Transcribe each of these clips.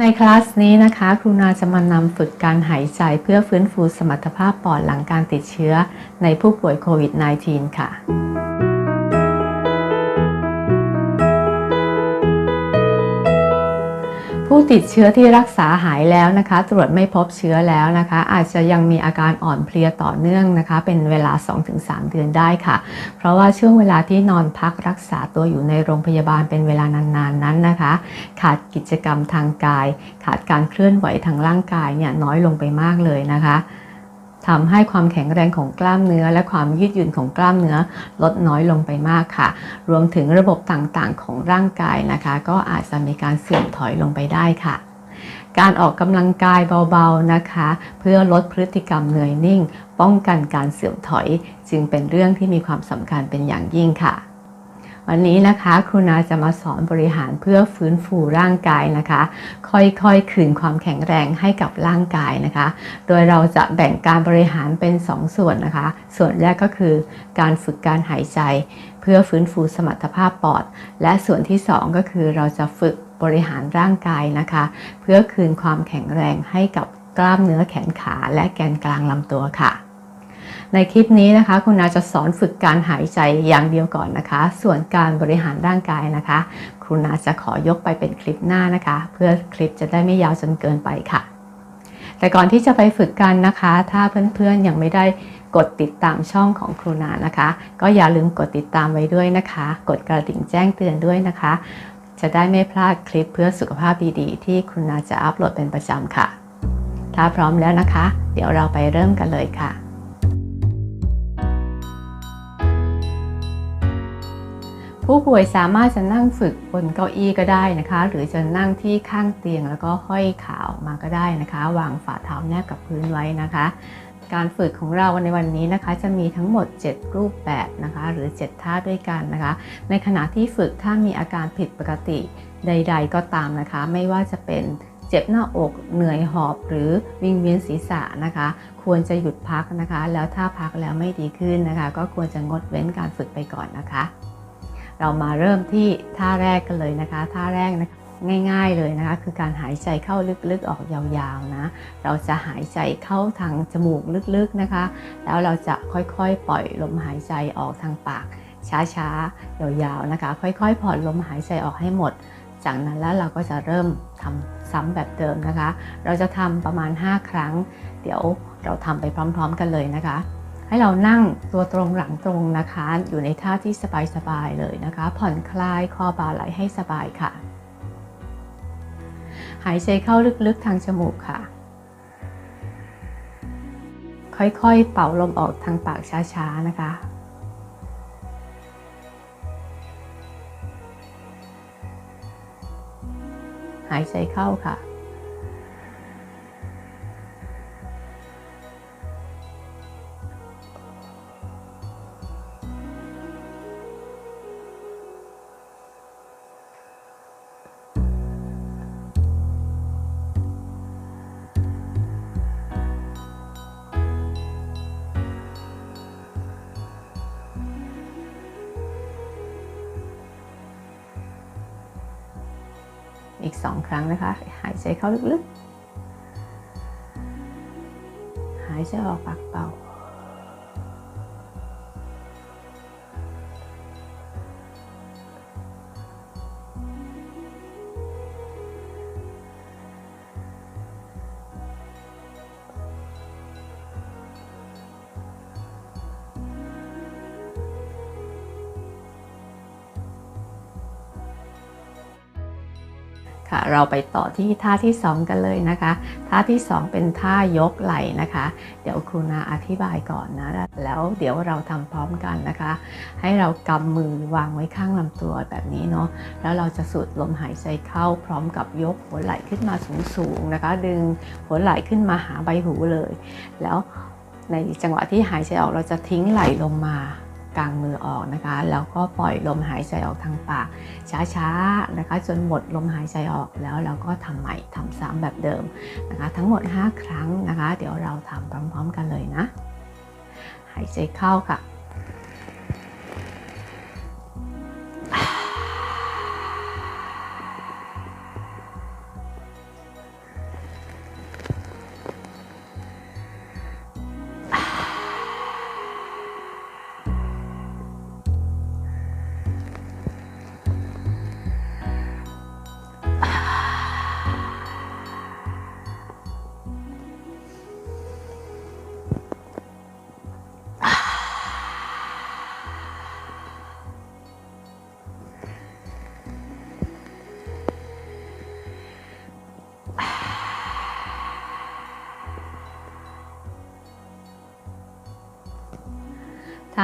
ในคลาสนี้นะคะครูนาจะมานำฝึกการหายใจเพื่อฟื้นฟูสมรรถภาพปอดหลังการติดเชื้อในผู้ป่วยโควิด -19 ค่ะ ผู้ติดเชื้อที่รักษาหายแล้วนะคะ ตรวจไม่พบเชื้อแล้วนะคะ อาจจะยังมีอาการอ่อนเพลียต่อเนื่องนะคะ เป็นเวลา 2-3 เดือนได้ค่ะ เพราะว่าช่วงเวลาที่นอนพักรักษาตัวอยู่ในโรงพยาบาลเป็นเวลานานๆนนนั้นนะคะ ขาดกิจกรรมทางกาย ขาดการเคลื่อนไหวทางร่างกายเนี่ยน้อยลงไปมากเลยนะคะ ทำให้ความแข็งแรงของกล้ามเนื้อ และความยืดหยุ่นของกล้ามเนื้อลดน้อยลงไปมากค่ะ รวมถึงระบบต่างๆ ของร่างกายนะคะ ก็อาจจะมีการเสื่อมถอยลงไปได้ค่ะการออกกำลังกายเบาๆนะคะ เพื่อลดพฤติกรรมเหนื่อยนิ่ง ป้องกันการเสื่อมถอย จึงเป็นเรื่องที่มีความสำคัญเป็นอย่างยิ่งค่ะ วันนี้นะคะครูนาจะมาสอนบริหารเพื่อฟื้นฟูร่างกายนะคะ ค่อยๆ คืนความแข็งแรงให้กับร่างกายนะคะ โดยเราจะแบ่งการบริหารเป็น2ส่วนนะคะ ส่วนแรกก็คือการฝึกการหายใจ เพื่อฟื้นฟูสมรรถภาพปอด และส่วนที่ 2 ก็คือเราจะฝึกบริหารร่างกายนะคะ เพื่อคืนความแข็งแรงให้กับกล้ามเนื้อแขนขาและแกนกลางลำตัวค่ะ ในคลิปนี้นะคะคุณนาจะสอนฝึกการหายใจอย่างเดียวก่อนนะคะ ส่วนการบริหารร่างกายนะคะ ครูนาจะขอยกไปเป็นคลิปหน้านะคะ เพื่อคลิปจะได้ไม่ยาวจนเกินไปค่ะ แต่ก่อนที่จะไปฝึกกันนะคะ ถ้าเพื่อนๆยังไม่ได้กดติดตามช่องของครูนานะคะ ก็อย่าลืมกดติดตามไว้ด้วยนะคะ กดกระดิ่งแจ้งเตือนด้วยนะคะ จะได้ไม่พลาดคลิปเพื่อสุขภาพดีๆ ที่ครูนาจะอัปโหลดเป็นประจำค่ะ ถ้าพร้อมแล้วนะคะ เดี๋ยวเราไปเริ่มกันเลยค่ะ ผู้ป่วยสามารถจะนั่งฝึกบนเก้าอี้ก็ได้นะคะ หรือจะนั่งที่ข้างเตียงแล้วก็ห้อยขาออกมาก็ได้นะคะ วางฝ่าเท้าแนบกับพื้นไว้นะคะ การฝึกของเราในวันนี้นะคะ จะมีทั้งหมด 7 รูปแบบนะคะ หรือ 7 ท่าด้วยกันนะคะ ในขณะที่ฝึกถ้ามีอาการผิดปกติใด ๆ ก็ตามนะคะ ไม่ว่าจะเป็นเจ็บหน้าอกเหนื่อยหอบหรือวิงเวียนศีรษะนะคะ ควรจะหยุดพักนะคะ แล้วถ้าพักแล้วไม่ดีขึ้นนะคะ ก็ควรจะงดเว้นการฝึกไปก่อนนะคะ เรามาเริ่มที่ท่าแรกกันเลยนะคะ ท่าแรกนะคะง่าย ๆเลยนะคะ คือการหายใจเข้าลึกๆออกยาวๆนะ เราจะหายใจเข้าทางจมูกลึกๆนะคะ แล้วเราจะค่อยๆ ปล่อยลมหายใจออกทางปาก ช้าๆยาวๆนะคะ ค่อยๆผ่อนลมหายใจออกให้หมด จากนั้นแล้วเราก็จะเริ่มทำซ้ำแบบเดิมนะคะ เราจะทำประมาณ 5 ครั้ง เดี๋ยวเราทำไปพร้อม ๆ กันเลยนะคะ ให้เรานั่งตัวตรงหลังตรงนะคะ อยู่ในท่าที่สบายๆเลยนะคะ ผ่อนคลายคอบ่าไหลให้สบายค่ะ หายใจเข้าลึกๆทางจมูกค่ะ ค่อยๆเป่าลมออกทางปากช้าๆนะคะหายใจเข้าค่ะ อีกสองครั้งนะคะ หายใจเข้าลึกๆ หายใจออกปากเป่า ค่ะ เราไปต่อที่ท่าที่ 2 กันเลยนะคะ ท่าที่ 2 เป็นท่ายกไหล่นะคะ เดี๋ยวครูนาอธิบายก่อนนะ แล้วเดี๋ยวเราทำพร้อมกันนะคะ ให้เรากำมือวางไว้ข้างลำตัวแบบนี้เนาะ แล้วเราจะสูดลมหายใจเข้าพร้อมกับยกหัวไหล่ขึ้นมาสูงๆนะคะ ดึงหัวไหล่ขึ้นมาหาใบหูเลย แล้วในจังหวะที่หายใจออกเราจะทิ้งไหล่ลงมา กางมือออกนะคะ แล้วก็ปล่อยลมหายใจออกทางปาก ช้าๆนะคะ จนหมดลมหายใจออกแล้วเราก็ทำใหม่ทำซ้ำแบบเดิมนะคะ ทั้งหมด 5 ครั้งนะคะ เดี๋ยวเราทำพร้อม ๆ กันเลยนะ หายใจเข้าค่ะ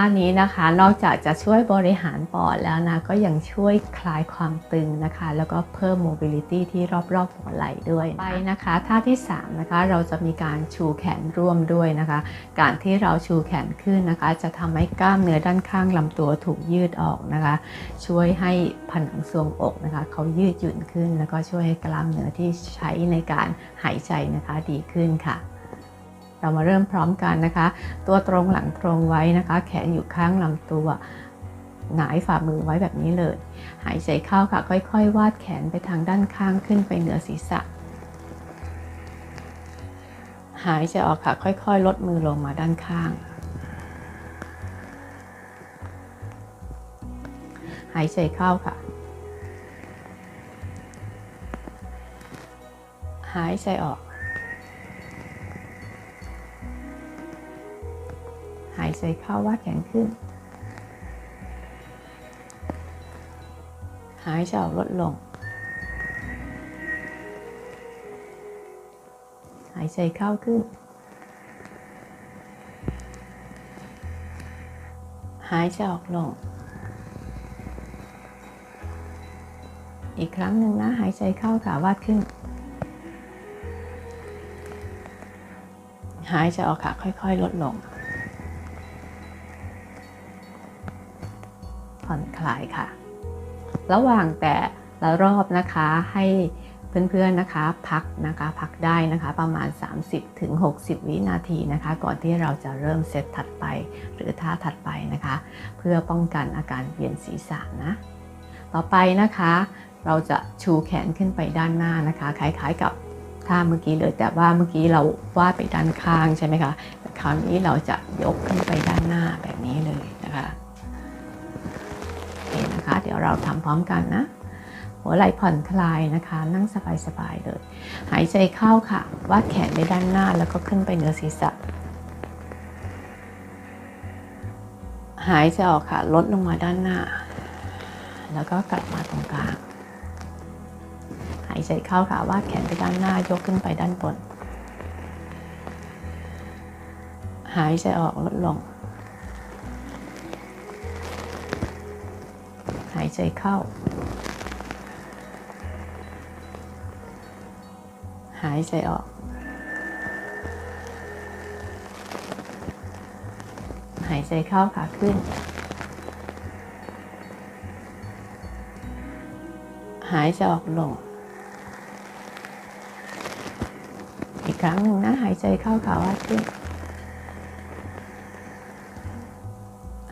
ท่านี้นะคะ นอกจากจะช่วยบริหารปอดแล้วนะ ก็ยังช่วยคลายความตึงนะคะ แล้วก็เพิ่ม mobility ที่รอบๆหัวไหล่ด้วยไปนะคะท่าที่3นะคะเราจะมีการชูแขนร่วมด้วยนะคะ การที่เราชูแขนขึ้นนะคะ จะทำให้กล้ามเนื้อด้านข้างลำตัวถูกยืดออกนะคะ ช่วยให้ผนังทรวงอกนะคะเขายืดหยุ่นขึ้น แล้วก็ช่วยให้กล้ามเนื้อที่ใช้ในการหายใจนะคะดีขึ้นค่ะ เรามาเริ่มพร้อมกันนะคะ ตัวตรงหลังตรงไว้นะคะ แขนอยู่ข้างลำตัว หงายฝ่ามือไว้แบบนี้เลย หายใจเข้าค่ะ ค่อยๆ วาดแขนไปทางด้านข้างขึ้นไปเหนือศีรษะ หายใจออกค่ะ ค่อยๆ ลดมือลงมาด้านข้าง หายใจเข้าค่ะ หายใจออก หายใจเข้าวาดแขนขึ้น หายใจออกลดลง หายใจเข้าขึ้น หายใจออกลง อีกครั้งหนึ่งนะ หายใจเข้าค่ะวาดขึ้นหายใจออกค่ะค่อย ๆ ลดลง คลายค่ะ ระหว่างแต่ละรอบนะคะให้เพื่อนๆนะคะพักนะคะพักได้นะคะประมาณ 30-60ถึงวินาทีนะคะ ก่อนที่เราจะเริ่มเซตถัดไป หรือท่าถัดไปนะคะ เพื่อป้องกันอาการเวียนศีรษะนะต่อไปนะคะ เราจะชูแขนขึ้นไปด้านหน้านะคะคล้ายๆกับท่าเมื่อกี้เลยแต่ว่าเมื่อกี้เราวาดไปด้านข้างใช่ไหมคะแต่คราวนี้เราจะยกขึ้นไปด้านหน้าแบบนี้เลยนะคะ เคะเดี๋ยวเราทำพร้อมกันนะ หัวไหล่ผ่อนคลายนะคะ นั่งสบายๆเลย หายใจเข้าค่ะ วาดแขนไปด้านหน้าแล้วก็ขึ้นไปเหนือศีรษะ หายใจออกค่ะ ลดลงมาด้านหน้า แล้วก็กลับมาตรงกลาง หายใจเข้าค่ะ วาดแขนไปด้านหน้า ยกขึ้นไปด้านบน หายใจออกลดลงายใจเข้า หายใจออก หายใจเข้าขาขึ้น หายใจออกลง อีกครั้งหนึ่งนะ หายใจเข้าขาวัดขึ้น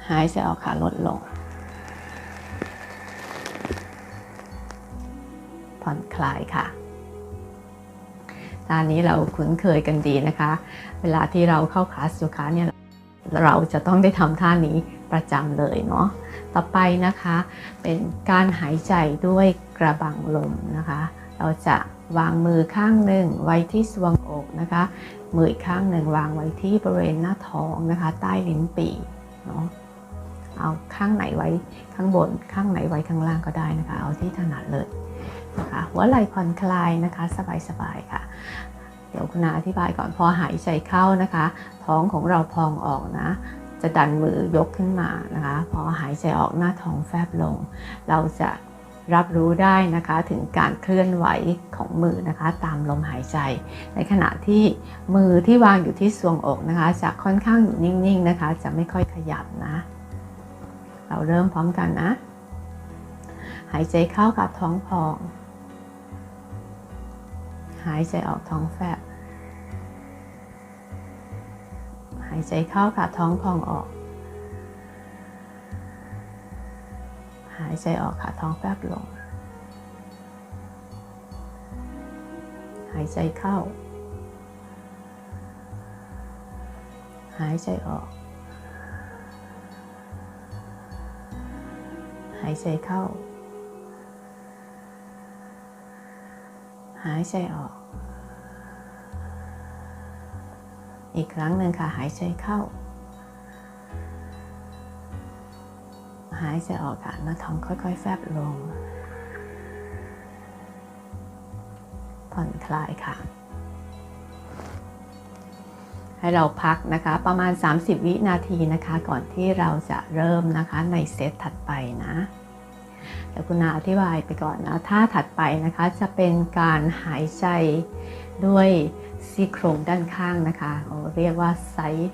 หายใจออกขาลดลง คลายค่ะท่านี้เราคุ้นเคยกันดีนะคะ เวลาที่เราเข้าคลาสโยคะเนี่ยเราจะต้องได้ทำท่านี้ประจำเลยเนาะ ต่อไปนะคะเป็นการหายใจด้วยกระบังลมนะคะ เราจะวางมือข้างหนึ่งไว้ที่สวงอกนะคะ มืออีกข้างหนึ่งวางไว้ที่บริเวณหน้าท้องนะคะ ใต้ลิ้นปี่เนาะ เอาข้างไหนไว้ข้างบนข้างไหนไว้ข้างล่างก็ได้นะคะ เอาที่ถนัดเลย นะคะหัวไหล่ผ่อนคลายนะคะ สบายๆค่ะ เดี๋ยวคุณนาอธิบายก่อนพอหายใจเข้านะคะ ท้องของเราพองออกนะ จะดันมือยกขึ้นมานะคะ พอหายใจออกหน้าท้องแฟบลง เราจะรับรู้ได้นะคะถึงการเคลื่อนไหวของมือนะคะ ตามลมหายใจ ในขณะที่มือที่วางอยู่ที่ทรวงอกนะคะจะค่อนข้างอยู่นิ่งๆนะคะ จะไม่ค่อยขยับนะ เราเริ่มพร้อมกันนะ หายใจเข้ากับท้องพอง หายใจออกท้องแฟบ หายใจเข้าค่ะท้องพองออก หายใจออกค่ะท้องแฟบลง หายใจเข้า หายใจออก หายใจเข้า หายใจออก อีกครั้งหนึ่งค่ะหายใจเข้า หายใจออกค่ะหน้าท้องค่อย ๆ แฟบลง ผ่อนคลายค่ะ ให้เราพักนะคะประมาณ 30 วินาทีนะคะ ก่อนที่เราจะเริ่มนะคะในเซตถัดไปนะ ดี๋ยวคุณนาอธิบายไปก่อนนะท่าถัดไปนะคะจะเป็นการหายใจด้วยซี่โครงด้านข้างนะคะเรียกว่า side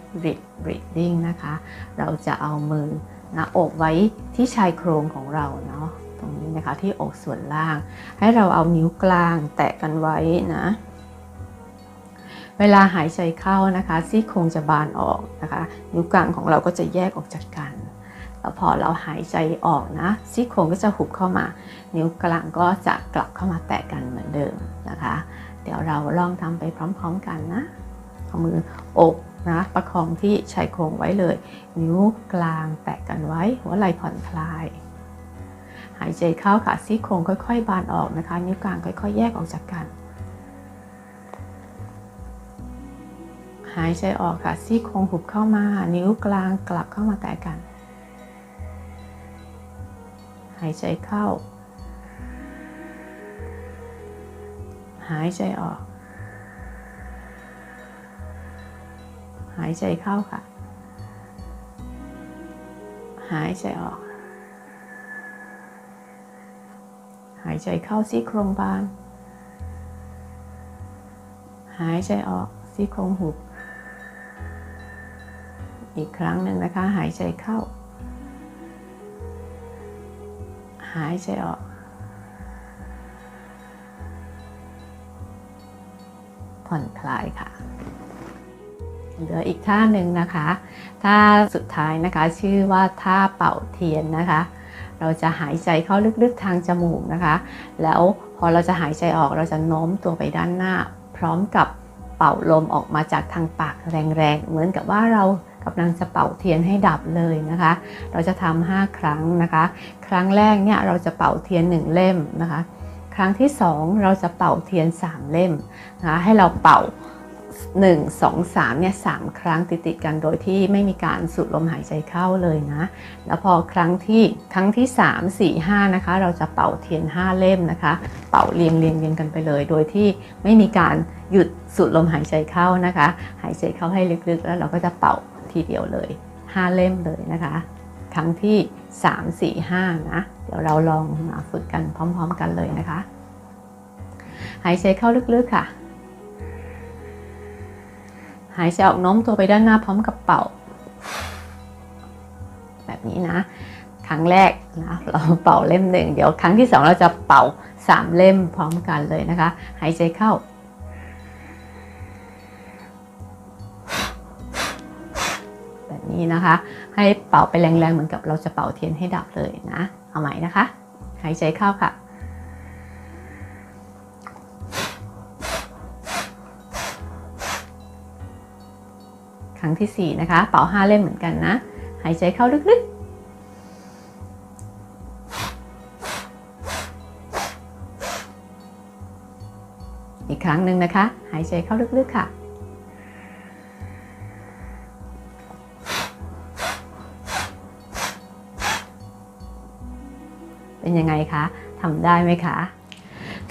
breathing นะคะ เราจะเอามือนะอกไว้ที่ชายโครงของเราเนาะตรงนี้นะคะที่อกส่วนล่าง ให้เราเอานิ้วกลางแตะกันไว้นะเวลาหายใจเข้านะคะซี่โครงจะบานออกนะคะ นิ้วกลางของเราก็จะแยกออกจากกัน แล้วพอเราหายใจออกนะซี่โครงก็จะหุบเข้ามา นิ้วกลางก็จะกลับเข้ามาแตะกันเหมือนเดิมนะคะ เดี๋ยวเราลองทำไปพร้อมๆกันนะเอามืออกนะประคองที่ชายโครงไว้เลย นิ้วกลางแตะกันไว้ หัวไหล่ผ่อนคลาย หายใจเข้าค่ะซี่โครงค่อย ๆ บานออกนะคะ นิ้วกลางค่อย ๆ แยกออกจากกัน หายใจออกค่ะซี่โครงหุบเข้ามา นิ้วกลางกลับเข้ามาแตะกัน หายใจเข้า หายใจออก หายใจเข้าค่ะ หายใจออก หายใจเข้าซี่โครงบาน หายใจออกซี่โครงหุบ อีกครั้งหนึ่งนะคะ หายใจเข้า หายใจออก ผ่อนคลายค่ะ เหลืออีกท่าหนึ่งนะคะ ท่าสุดท้ายนะคะชื่อว่าท่าเป่าเทียนนะคะ เราจะหายใจเข้าลึกๆทางจมูกนะคะ แล้วพอเราจะหายใจออกเราจะโน้มตัวไปด้านหน้า พร้อมกับเป่าลมออกมาจากทางปากแรงๆ เหมือนกับว่าเรา กำลังจะเป่าเทียนให้ดับเลยนะคะ เราจะทำ5ครั้งนะคะ ครั้งแรกเนี่ยเราจะเป่าเทียน1เล่มนะคะ ครั้งที่2เราจะเป่าเทียน3เล่มนะคะให้เราเป่า1 2 3เนี่ย3ครั้งติดๆกันโดยที่ไม่มีการสูดลมหายใจเข้าเลยนะ แล้วพอครั้งที่ครั้งที่3 4 5นะคะ เราจะเป่าเทียน5เล่มนะคะ เป่าเรียงเรียงเรียงกันไปเลย โดยที่ไม่มีการหยุดสูดลมหายใจเข้านะคะ หายใจเข้าให้ลึกๆ แล้วเราก็จะเป่า ทีเดียวเลย 5 เล่มเลยนะคะ ครั้งที่ 3 4 5 นะ เดี๋ยวเราลองมาฝึกกันพร้อมๆกันเลยนะคะ หายใจเข้าลึกๆค่ะ หายใจออกโน้มตัวไปด้านหน้าพร้อมกับเป่า แบบนี้นะ ครั้งแรกนะเราเป่าเล่มหนึ่ง เดี๋ยวครั้งที่สองเราจะเป่าสามเล่มพร้อมกันเลยนะคะ หายใจเข้า นี้นะคะ ให้เป่าไปแรงๆเหมือนกับเราจะเป่าเทียนให้ดับเลยนะ เอาใหม่นะคะ หายใจเข้าค่ะครั้งที่ 4 นะคะ เป่า5เล่มเหมือนกันนะ หายใจเข้าลึกๆ อีกครั้งหนึ่งนะคะ หายใจเข้าลึกๆค่ะ เป็นยังไงคะทำได้ไหมคะ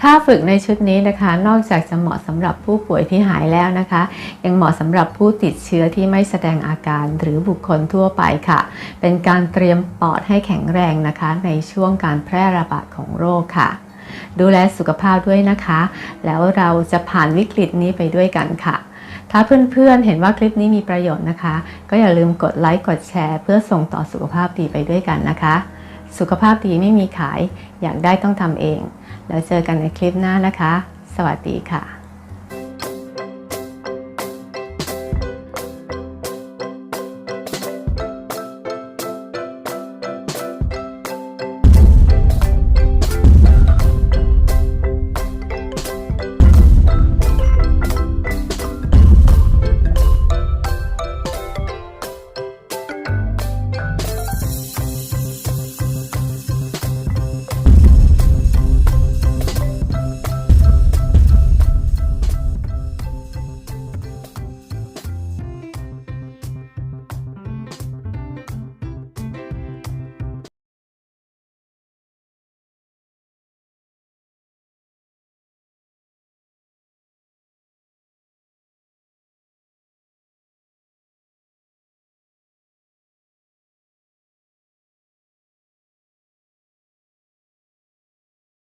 ถ้าฝึกในชุดนี้นะคะ นอกจากจะเหมาะสำหรับผู้ป่วยที่หายแล้วนะคะ ยังเหมาะสำหรับผู้ติดเชื้อที่ไม่แสดงอาการหรือบุคคลทั่วไปค่ะ เป็นการเตรียมปอดให้แข็งแรงนะคะ ในช่วงการแพร่ระบาดของโรคค่ะ ดูแลสุขภาพด้วยนะคะ แล้วเราจะผ่านวิกฤตนี้ไปด้วยกันค่ะ ถ้าเพื่อนๆเห็นว่าคลิปนี้มีประโยชน์นะคะ ก็อย่าลืมกดไลค์กดแชร์ เพื่อส่งต่อสุขภาพดีไปด้วยกันนะคะ สุขภาพดีไม่มีขาย อยากได้ต้องทำเอง แล้วเจอกันในคลิปหน้านะคะ สวัสดีค่ะ